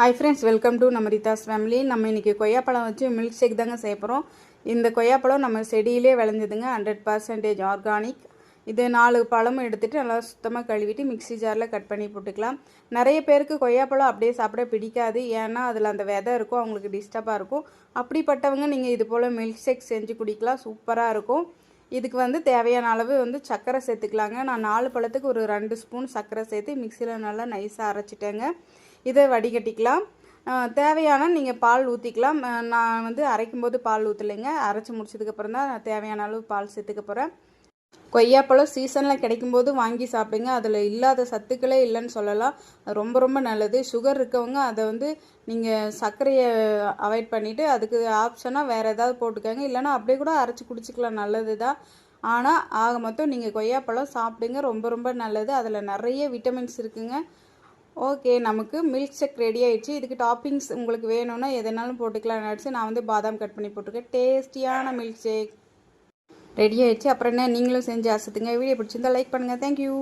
Hi friends welcome to நம்ம ரிதாஸ் family நம்ம இன்றைக்கி கொய்யாப்பழம் வச்சு மில்க் ஷேக் தாங்க செய்ய போகிறோம் இந்த கொய்யாப்பழம் நம்ம செடியிலே விளைஞ்சதுங்க ஹண்ட்ரட் பர்சன்டேஜ் ஆர்கானிக் இது நாலு பழமும் எடுத்துகிட்டு நல்லா சுத்தமாக கழுவிட்டு மிக்ஸி ஜாரில் கட் பண்ணி போட்டுக்கலாம். நிறைய பேருக்கு கொய்யாப்பழம் அப்படியே சாப்பிட பிடிக்காது. ஏன்னா அதில் அந்த விதை இருக்கும் அவங்களுக்கு டிஸ்டர்பாக இருக்கும். அப்படிப்பட்டவங்க நீங்கள் இது போல் மில்க் ஷேக் செஞ்சு குடிக்கலாம் சூப்பராக இருக்கும். இதுக்கு வந்து தேவையான அளவு வந்து சர்க்கரை சேர்த்துக்கலாங்க. நான் நாலு பழத்துக்கு ஒரு ரெண்டு ஸ்பூன் சர்க்கரை சேர்த்து மிக்சியில் நல்லா நைஸாக அரைச்சிட்டேங்க. இதை வடிகட்டிக்கலாம். தேவையான நீங்கள் பால் ஊற்றிக்கலாம் நான் வந்து அரைக்கும் போது பால் ஊற்றலைங்க அரைச்சி முடிச்சதுக்கப்புறம் தான் நான் தேவையான அளவு பால் சேர்த்துக்க போகிறேன் கொய்யாப்பழம் சீசனில் கிடைக்கும்போது வாங்கி சாப்பிடுங்க. அதில் இல்லாத சத்துக்களே இல்லைன்னு சொல்லலாம். அது ரொம்ப ரொம்ப நல்லது. சுகர் இருக்கவங்க அதை வந்து நீங்கள் சர்க்கரையை அவாய்ட் பண்ணிவிட்டு அதுக்கு ஆப்ஷனாக வேறு ஏதாவது போட்டுக்கோங்க. இல்லைன்னா அப்படியே கூட அரைச்சி குடிச்சிக்கலாம். நல்லது தான். ஆனால் ஆக மொத்தம் நீங்கள் கொய்யாப்பழம் சாப்பிடுங்க. ரொம்ப ரொம்ப நல்லது. அதில் நிறைய விட்டமின்ஸ் இருக்குங்க. ஓகே நமக்கு மில்க் ஷேக் ரெடி ஆயிடுச்சு. இதுக்கு டாப்பிங்ஸ் உங்களுக்கு வேணும்னா எதனாலும் போட்டுக்கலாம். நினச்சி நான் வந்து பாதாம் கட் பண்ணி போட்டிருக்கேன். டேஸ்டியான மில்க் ஷேக் ரெடி ஆயிடுச்சு. அப்புறம் என்ன? நீங்களும் செஞ்சு அசத்துங்க. வீடியோ பிடிச்சிருந்தா லைக் பண்ணுங்கள் தேங்க்யூ